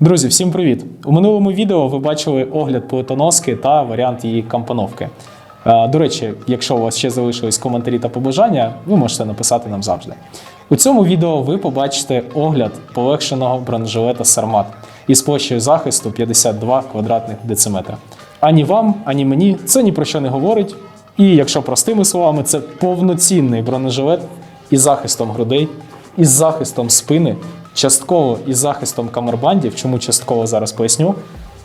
Друзі, всім привіт! У минулому відео ви бачили огляд плитоноски та варіант її компоновки. Е, До речі, якщо у вас ще залишились коментарі та побажання, ви можете написати нам завжди. У цьому відео ви побачите огляд полегшеного бронежилета Сармат із площею захисту 52 квадратних дециметра. Ані вам, ані мені це ні про що не говорить. І якщо простими словами, це повноцінний бронежилет із захистом грудей, із захистом спини, частково із захистом камербандів, чому частково зараз поясню,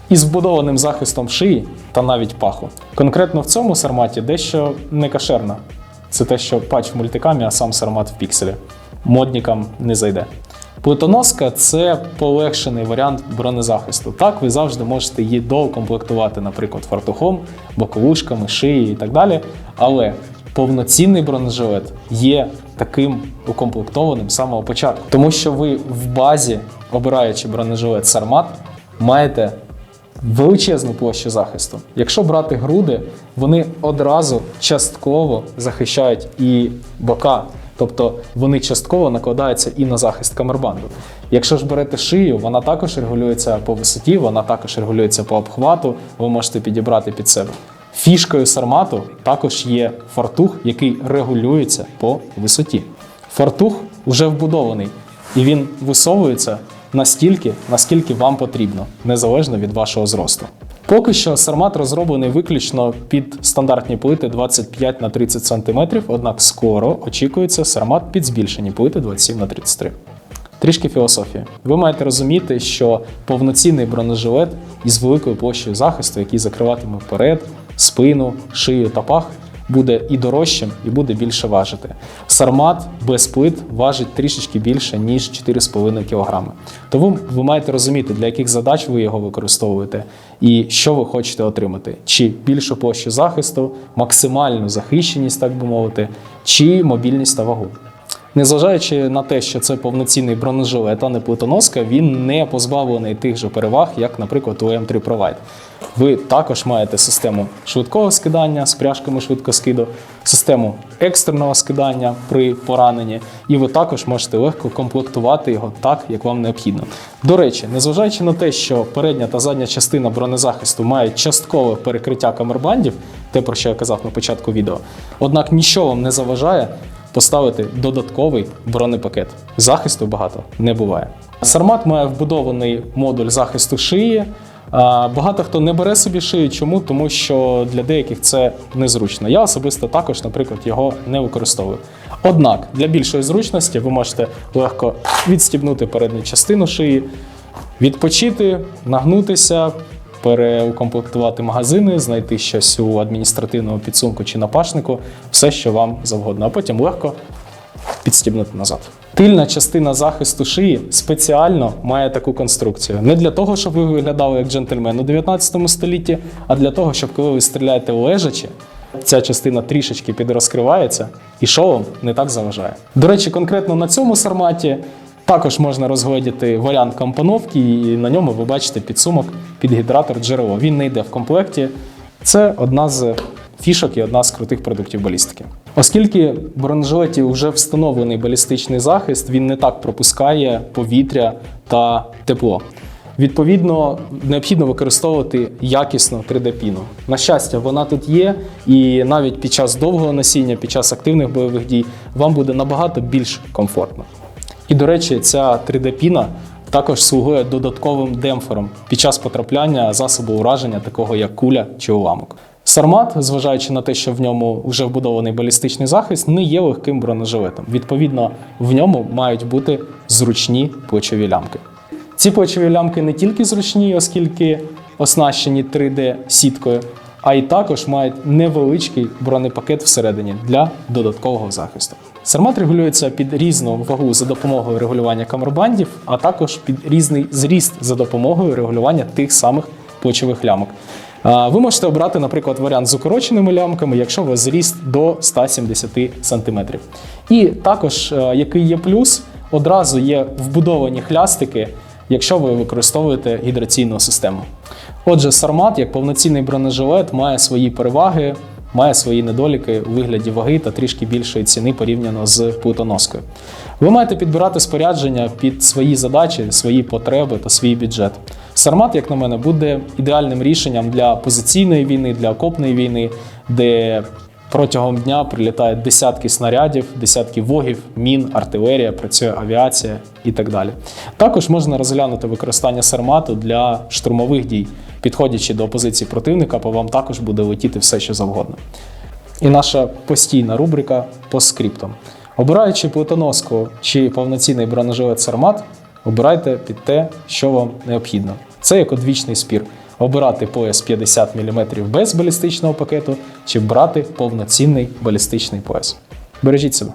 із вбудованим захистом шиї та навіть паху. Конкретно в цьому сарматі дещо не кашерно. Це те, що патч в мультикамі, а сам сармат в пікселі. Моднікам не зайде. Плитоноска це полегшений варіант бронезахисту. Так, ви завжди можете її доукомплектувати, наприклад, фартухом, боковушками, шиєю і так далі. Але повноцінний бронежилет є таким укомплектованим з самого початку. Тому що ви в базі, обираючи бронежилет Сармат, маєте величезну площу захисту. Якщо брати груди, вони одразу частково захищають і бока. Тобто вони частково накладаються і на захист камербанду. Якщо ж берете шию, вона також регулюється по висоті, вона також регулюється по обхвату, ви можете підібрати під себе. Фішкою сармату також є фартух, який регулюється по висоті. Фартух вже вбудований, і він висовується настільки, наскільки вам потрібно, незалежно від вашого зросту. Поки що сармат розроблений виключно під стандартні плити 25 на 30 см, однак скоро очікується сармат під збільшені плити 27 на 33 Трішки філософії. Ви маєте розуміти, що повноцінний бронежилет із великою площею захисту, який закриватиме вперед, спину, шию та пах, буде і дорожчим, і буде більше важити. Сармат без плит важить трішечки більше, ніж 4,5 кг. Тому ви маєте розуміти, для яких задач ви його використовуєте і що ви хочете отримати: чи більшу площу захисту, максимальну захищеність, так би мовити, чи мобільність та вагу. Незважаючи на те, що це повноцінний бронежилет, а не плитоноска, він не позбавлений тих же переваг, як, наприклад, у M3 Provide. Ви також маєте систему швидкого скидання з пряжками швидкоскиду, систему екстреного скидання при пораненні, і ви також можете легко комплектувати його так, як вам необхідно. До речі, незважаючи на те, що передня та задня частина бронезахисту мають часткове перекриття камербандів, те про що я казав на початку відео, однак нічого вам не заважає поставити додатковий бронепакет. Захисту багато не буває. Сармат має вбудований модуль захисту шиї. Багато хто не бере собі шию. Чому? Тому що для деяких це незручно. Я особисто також, наприклад, його не використовую. Однак для більшої зручності ви можете легко відстібнути передню частину шиї, відпочити, нагнутися, переукомплектувати магазини, знайти щось у адміністративному підсумку чи напашнику, все, що вам завгодно, а потім легко підстібнути назад. Тильна частина захисту шиї спеціально має таку конструкцію. Не для того, щоб ви виглядали як джентльмен у 19 столітті, а для того, щоб коли ви стріляєте лежачи, ця частина трішечки підрозкривається і шолом не так заважає. До речі, конкретно на цьому сарматі також можна розгледіти варіант компоновки, і на ньому ви бачите підсумок під гідратор джерело. Він не йде в комплекті. Це одна з фішок і одна з крутих продуктів балістики. Оскільки в бронежилеті вже встановлений балістичний захист, він не так пропускає повітря та тепло. Відповідно, необхідно використовувати якісну 3D-піну. На щастя, вона тут є, і навіть під час довгого носіння, під час активних бойових дій, вам буде набагато більш комфортно. І, до речі, ця 3D-піна також слугує додатковим демпфером під час потрапляння засобу ураження, такого як куля чи уламок. Сармат, зважаючи на те, що в ньому вже вбудований балістичний захист, не є легким бронежилетом. Відповідно, в ньому мають бути зручні плечові лямки. Ці плечові лямки не тільки зручні, оскільки оснащені 3D-сіткою, а й також мають невеличкий бронепакет всередині для додаткового захисту. Сармат регулюється під різну вагу за допомогою регулювання камербандів, а також під різний зріст за допомогою регулювання тих самих плечових лямок. Ви можете обрати, наприклад, варіант з укороченими лямками, якщо у вас зріст до 170 см. І також, е, який є плюс, одразу є вбудовані хлястики, якщо ви використовуєте гідраційну систему. Отже, Сармат, як повноцінний бронежилет, має свої переваги, має свої недоліки у вигляді ваги та трішки більшої ціни порівняно з плитоноскою. Ви маєте підбирати спорядження під свої задачі, свої потреби та свій бюджет. Сармат, як на мене, буде ідеальним рішенням для позиційної війни, для окопної війни, де протягом дня прилітають десятки снарядів, десятки вогів, мін, артилерія, працює авіація і так далі. Також можна розглянути використання сармату для штурмових дій, підходячи до позиції противника, по вам також буде летіти все, що завгодно. І наша постійна рубрика по скриптам. Обираючи плитоноску чи повноцінний бронежилет Сармат, обирайте під те, що вам необхідно. Це як одвічний спір. Обирати пояс 50 мм без балістичного пакету чи брати повноцінний балістичний пояс. Бережіть себе.